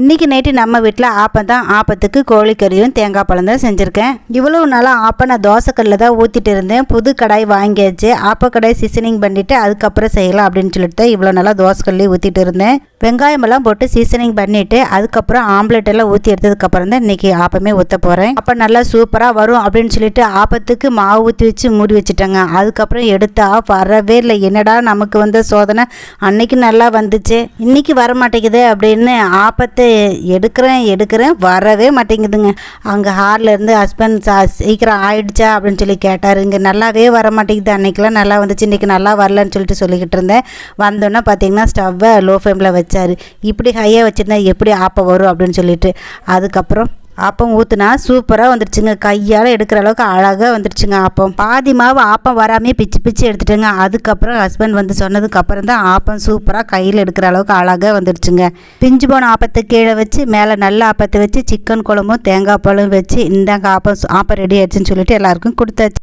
இன்றைக்கி நைட்டு நம்ம வீட்டில் ஆப்பம் தான் ஆப்பத்துக்கு கோழிக்கறியும் தேங்காய் பழம் தான் செஞ்சுருக்கேன். இவ்வளோ நாளாக ஆப்பம் நான் தோசைக்கல்லில் தான் ஊற்றிட்டு இருந்தேன். புது கடாய் வாங்கியாச்சு. ஆப்ப கடாய் சீசனிங் பண்ணிவிட்டு அதுக்கப்புறம் செய்யலாம் அப்படின்னு சொல்லிட்டு தான் இவ்வளோ நாளாக தோசைக்கல்லே ஊற்றிட்டு இருந்தேன். வெங்காயமெல்லாம் போட்டு சீசனிங் பண்ணிவிட்டு அதுக்கப்புறம் ஆம்லெட் எல்லாம் ஊற்றி எடுத்ததுக்கப்புறம் தான் இன்றைக்கி ஆப்பமே ஊற்ற போகிறேன் அப்போ நல்லா சூப்பராக வரும் அப்படின்னு சொல்லிட்டு ஆப்பத்துக்கு மாவு ஊற்றி வச்சு மூடி வச்சுட்டேங்க. அதுக்கப்புறம் எடுத்தால் வரவே இல்லை. என்னடா நமக்கு வந்த சோதனை? அன்னைக்கு நல்லா வந்துச்சு. இன்றைக்கி வர மாட்டேங்குது அப்படின்னு ஆப்பத்தை எடுக்கிறேன் எடுக்கிறேன் வரவே மாட்டேங்குதுங்க. அங்கே ஹாலில் இருந்து ஹஸ்பண்ட் சா சீக்கிரம் ஆயிடுச்சா அப்படின்னு சொல்லி கேட்டார். இங்கே நல்லாவே வர மாட்டேங்குது. அன்றைக்கெலாம் நல்லா வந்துச்சு. இன்றைக்கி நல்லா வரலன்னு சொல்லிட்டு சொல்லிக்கிட்டு இருந்தேன். வந்தோன்னே பார்த்தீங்கன்னா ஸ்டவ்வை லோ ஃப்ளேமில் வச்சார். இப்படி ஹையாக வச்சுருந்தா எப்படி ஆப்ப வரும் அப்படின்னு சொல்லிட்டு. அதுக்கப்புறம் ஆப்பம் ஊற்றுனா சூப்பராக வந்துருச்சுங்க. கையால் எடுக்கிற அளவுக்கு அழகாக வந்துருச்சுங்க ஆப்பம். பாதி மாவு ஆப்பம் வராமே பிச்சு பிச்சு எடுத்துட்டேங்க. அதுக்கப்புறம் ஹஸ்பண்ட் வந்து சொன்னதுக்கு அப்புறம் தான் ஆப்பம் சூப்பராக கையில் எடுக்கிற அளவுக்கு அழகாக வந்துருச்சுங்க. பிஞ்சு போன ஆப்பத்தை கீழே வச்சு மேலே நல்ல ஆப்பத்தை வச்சு சிக்கன் குழம்பும் தேங்காய் பழம் வச்சு இந்தாங்க ஆப்பம் ஆப்பம் ரெடி ஆயிடுச்சுன்னு சொல்லிட்டு எல்லாருக்கும் கொடுத்தாச்சு.